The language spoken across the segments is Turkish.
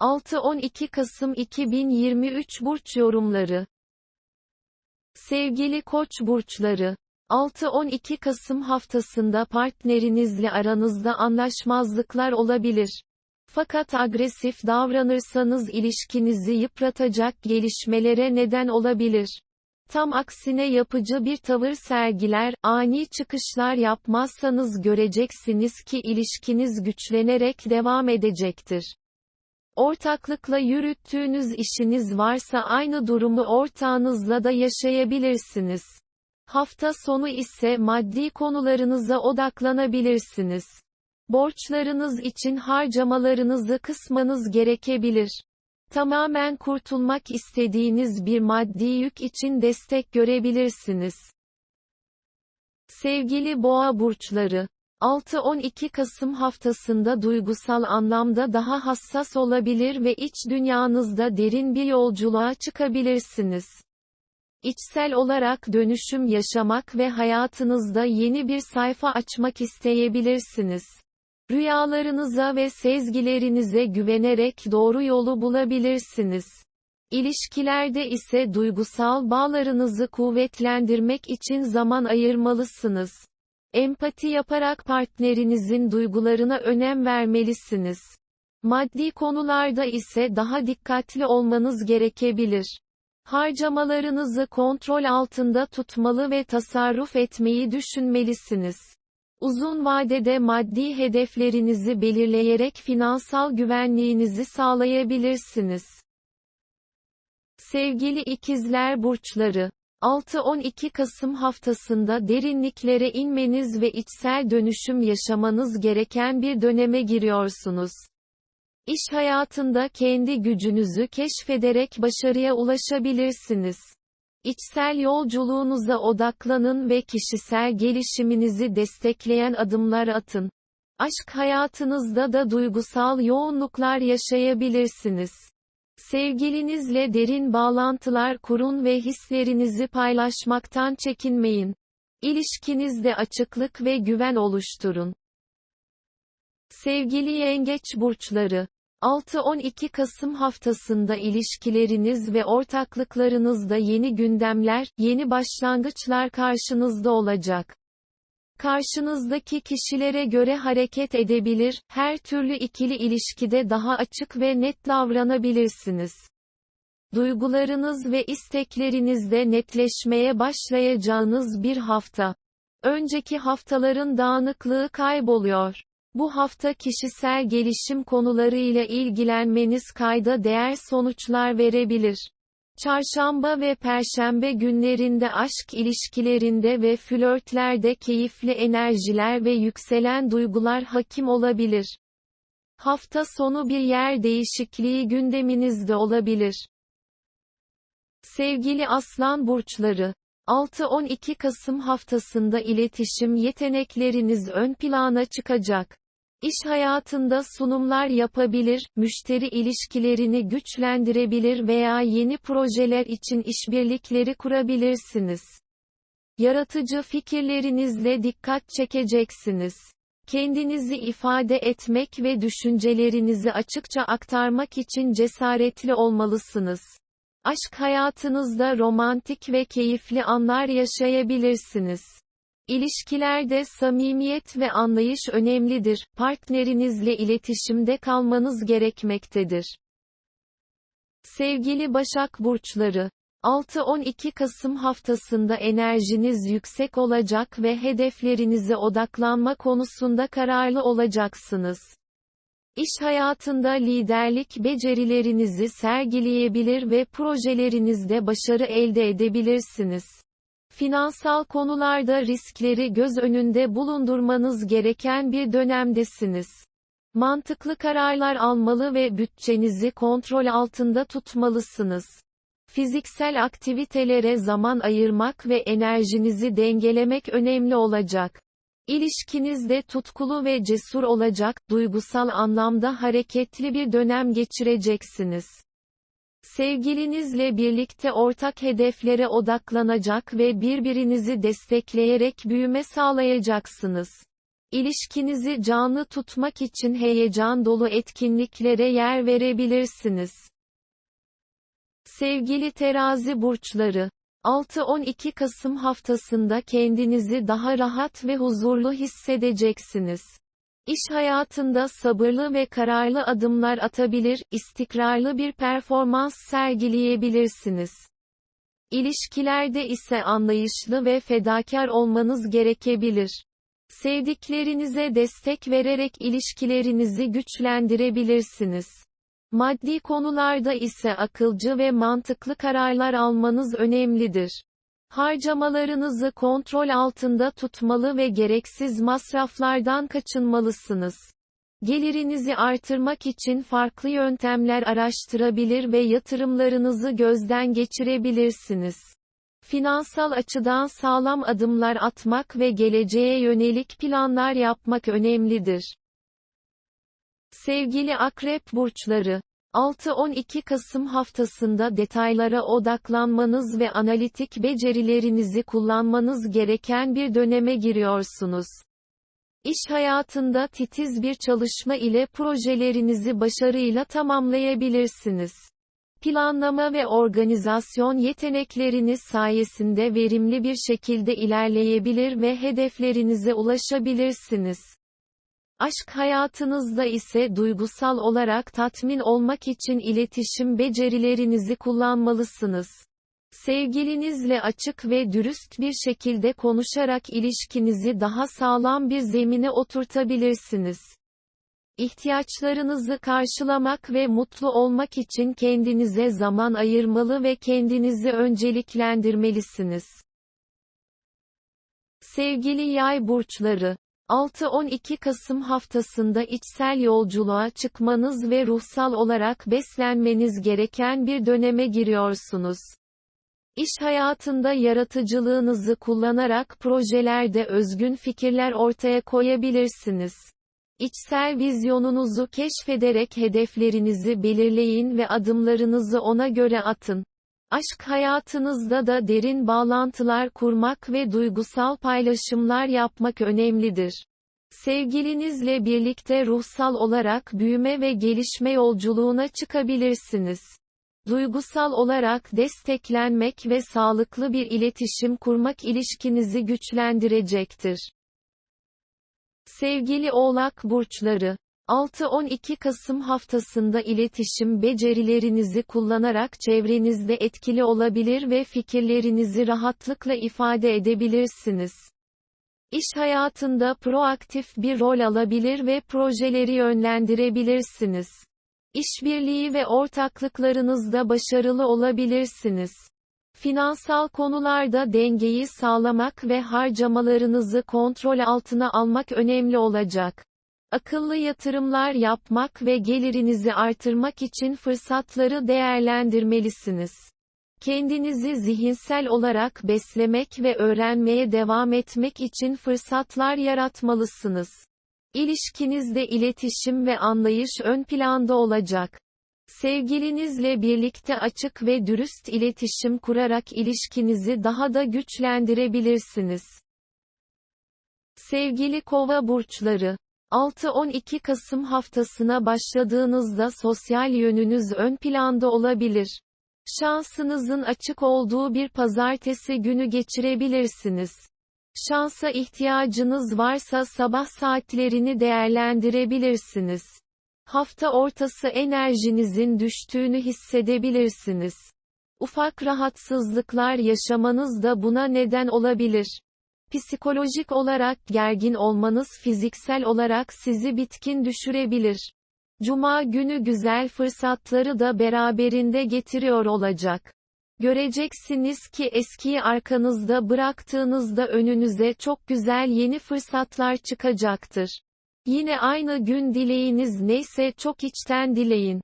6-12 Kasım 2023 Burç Yorumları Sevgili Koç burçları, 6-12 Kasım haftasında partnerinizle aranızda anlaşmazlıklar olabilir. Fakat agresif davranırsanız ilişkinizi yıpratacak gelişmelere neden olabilir. Tam aksine yapıcı bir tavır sergiler, ani çıkışlar yapmazsanız göreceksiniz ki ilişkiniz güçlenerek devam edecektir. Ortaklıkla yürüttüğünüz işiniz varsa aynı durumu ortağınızla da yaşayabilirsiniz. Hafta sonu ise maddi konularınıza odaklanabilirsiniz. Borçlarınız için harcamalarınızı kısmanız gerekebilir. Tamamen kurtulmak istediğiniz bir maddi yük için destek görebilirsiniz. Sevgili boğa burçları, 6-12 Kasım haftasında duygusal anlamda daha hassas olabilir ve iç dünyanızda derin bir yolculuğa çıkabilirsiniz. İçsel olarak dönüşüm yaşamak ve hayatınızda yeni bir sayfa açmak isteyebilirsiniz. Rüyalarınıza ve sezgilerinize güvenerek doğru yolu bulabilirsiniz. İlişkilerde ise duygusal bağlarınızı kuvvetlendirmek için zaman ayırmalısınız. Empati yaparak partnerinizin duygularına önem vermelisiniz. Maddi konularda ise daha dikkatli olmanız gerekebilir. Harcamalarınızı kontrol altında tutmalı ve tasarruf etmeyi düşünmelisiniz. Uzun vadede maddi hedeflerinizi belirleyerek finansal güvenliğinizi sağlayabilirsiniz. Sevgili ikizler burçları 6-12 Kasım haftasında derinliklere inmeniz ve içsel dönüşüm yaşamanız gereken bir döneme giriyorsunuz. İş hayatında kendi gücünüzü keşfederek başarıya ulaşabilirsiniz. İçsel yolculuğunuza odaklanın ve kişisel gelişiminizi destekleyen adımlar atın. Aşk hayatınızda da duygusal yoğunluklar yaşayabilirsiniz. Sevgilinizle derin bağlantılar kurun ve hislerinizi paylaşmaktan çekinmeyin. İlişkinizde açıklık ve güven oluşturun. Sevgili yengeç burçları, 6-12 Kasım haftasında ilişkileriniz ve ortaklıklarınızda yeni gündemler, yeni başlangıçlar karşınızda olacak. Karşınızdaki kişilere göre hareket edebilir, her türlü ikili ilişkide daha açık ve net davranabilirsiniz. Duygularınız ve isteklerinizde netleşmeye başlayacağınız bir hafta. Önceki haftaların dağınıklığı kayboluyor. Bu hafta kişisel gelişim konularıyla ilgilenmeniz kayda değer sonuçlar verebilir. Çarşamba ve perşembe günlerinde aşk ilişkilerinde ve flörtlerde keyifli enerjiler ve yükselen duygular hakim olabilir. Hafta sonu bir yer değişikliği gündeminizde olabilir. Sevgili aslan burçları, 6-12 Kasım haftasında iletişim yetenekleriniz ön plana çıkacak. İş hayatında sunumlar yapabilir, müşteri ilişkilerini güçlendirebilir veya yeni projeler için işbirlikleri kurabilirsiniz. Yaratıcı fikirlerinizle dikkat çekeceksiniz. Kendinizi ifade etmek ve düşüncelerinizi açıkça aktarmak için cesaretli olmalısınız. Aşk hayatınızda romantik ve keyifli anlar yaşayabilirsiniz. İlişkilerde samimiyet ve anlayış önemlidir. Partnerinizle iletişimde kalmanız gerekmektedir. Sevgili Başak Burçları, 6-12 Kasım haftasında enerjiniz yüksek olacak ve hedeflerinize odaklanma konusunda kararlı olacaksınız. İş hayatında liderlik becerilerinizi sergileyebilir ve projelerinizde başarı elde edebilirsiniz. Finansal konularda riskleri göz önünde bulundurmanız gereken bir dönemdesiniz. Mantıklı kararlar almalı ve bütçenizi kontrol altında tutmalısınız. Fiziksel aktivitelere zaman ayırmak ve enerjinizi dengelemek önemli olacak. İlişkinizde tutkulu ve cesur olacak, duygusal anlamda hareketli bir dönem geçireceksiniz. Sevgilinizle birlikte ortak hedeflere odaklanacak ve birbirinizi destekleyerek büyüme sağlayacaksınız. İlişkinizi canlı tutmak için heyecan dolu etkinliklere yer verebilirsiniz. Sevgili terazi burçları, 6-12 Kasım haftasında kendinizi daha rahat ve huzurlu hissedeceksiniz. İş hayatında sabırlı ve kararlı adımlar atabilir, istikrarlı bir performans sergileyebilirsiniz. İlişkilerde ise anlayışlı ve fedakar olmanız gerekebilir. Sevdiklerinize destek vererek ilişkilerinizi güçlendirebilirsiniz. Maddi konularda ise akılcı ve mantıklı kararlar almanız önemlidir. Harcamalarınızı kontrol altında tutmalı ve gereksiz masraflardan kaçınmalısınız. Gelirinizi artırmak için farklı yöntemler araştırabilir ve yatırımlarınızı gözden geçirebilirsiniz. Finansal açıdan sağlam adımlar atmak ve geleceğe yönelik planlar yapmak önemlidir. Sevgili akrep burçları, 6-12 Kasım haftasında detaylara odaklanmanız ve analitik becerilerinizi kullanmanız gereken bir döneme giriyorsunuz. İş hayatında titiz bir çalışma ile projelerinizi başarıyla tamamlayabilirsiniz. Planlama ve organizasyon yetenekleriniz sayesinde verimli bir şekilde ilerleyebilir ve hedeflerinize ulaşabilirsiniz. Aşk hayatınızda ise duygusal olarak tatmin olmak için iletişim becerilerinizi kullanmalısınız. Sevgilinizle açık ve dürüst bir şekilde konuşarak ilişkinizi daha sağlam bir zemine oturtabilirsiniz. İhtiyaçlarınızı karşılamak ve mutlu olmak için kendinize zaman ayırmalı ve kendinizi önceliklendirmelisiniz. Sevgili yay burçları, 6-12 Kasım haftasında içsel yolculuğa çıkmanız ve ruhsal olarak beslenmeniz gereken bir döneme giriyorsunuz. İş hayatında yaratıcılığınızı kullanarak projelerde özgün fikirler ortaya koyabilirsiniz. İçsel vizyonunuzu keşfederek hedeflerinizi belirleyin ve adımlarınızı ona göre atın. Aşk hayatınızda da derin bağlantılar kurmak ve duygusal paylaşımlar yapmak önemlidir. Sevgilinizle birlikte ruhsal olarak büyüme ve gelişme yolculuğuna çıkabilirsiniz. Duygusal olarak desteklenmek ve sağlıklı bir iletişim kurmak ilişkinizi güçlendirecektir. Sevgili Oğlak burçları 6-12 Kasım haftasında iletişim becerilerinizi kullanarak çevrenizde etkili olabilir ve fikirlerinizi rahatlıkla ifade edebilirsiniz. İş hayatında proaktif bir rol alabilir ve projeleri yönlendirebilirsiniz. İşbirliği ve ortaklıklarınızda başarılı olabilirsiniz. Finansal konularda dengeyi sağlamak ve harcamalarınızı kontrol altına almak önemli olacak. Akıllı yatırımlar yapmak ve gelirinizi artırmak için fırsatları değerlendirmelisiniz. Kendinizi zihinsel olarak beslemek ve öğrenmeye devam etmek için fırsatlar yaratmalısınız. İlişkinizde iletişim ve anlayış ön planda olacak. Sevgilinizle birlikte açık ve dürüst iletişim kurarak ilişkinizi daha da güçlendirebilirsiniz. Sevgili Kova burçları 6-12 Kasım haftasına başladığınızda sosyal yönünüz ön planda olabilir. Şansınızın açık olduğu bir pazartesi günü geçirebilirsiniz. Şansa ihtiyacınız varsa sabah saatlerini değerlendirebilirsiniz. Hafta ortası enerjinizin düştüğünü hissedebilirsiniz. Ufak rahatsızlıklar yaşamanız da buna neden olabilir. Psikolojik olarak gergin olmanız fiziksel olarak sizi bitkin düşürebilir. Cuma günü güzel fırsatları da beraberinde getiriyor olacak. Göreceksiniz ki eskiyi arkanızda bıraktığınızda önünüze çok güzel yeni fırsatlar çıkacaktır. Yine aynı gün dileğiniz neyse çok içten dileyin.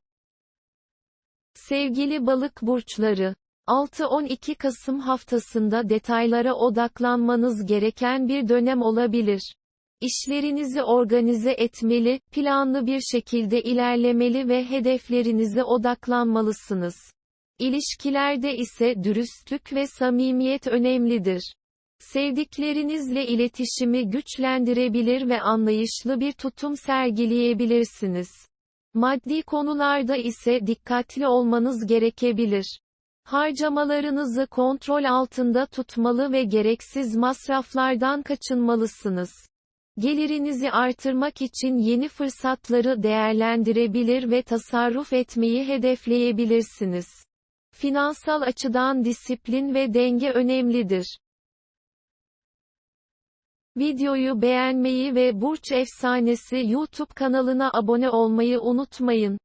Sevgili balık burçları 6-12 Kasım haftasında detaylara odaklanmanız gereken bir dönem olabilir. İşlerinizi organize etmeli, planlı bir şekilde ilerlemeli ve hedeflerinize odaklanmalısınız. İlişkilerde ise dürüstlük ve samimiyet önemlidir. Sevdiklerinizle iletişimi güçlendirebilir ve anlayışlı bir tutum sergileyebilirsiniz. Maddi konularda ise dikkatli olmanız gerekebilir. Harcamalarınızı kontrol altında tutmalı ve gereksiz masraflardan kaçınmalısınız. Gelirinizi artırmak için yeni fırsatları değerlendirebilir ve tasarruf etmeyi hedefleyebilirsiniz. Finansal açıdan disiplin ve denge önemlidir. Videoyu beğenmeyi ve Burç Efsanesi YouTube kanalına abone olmayı unutmayın.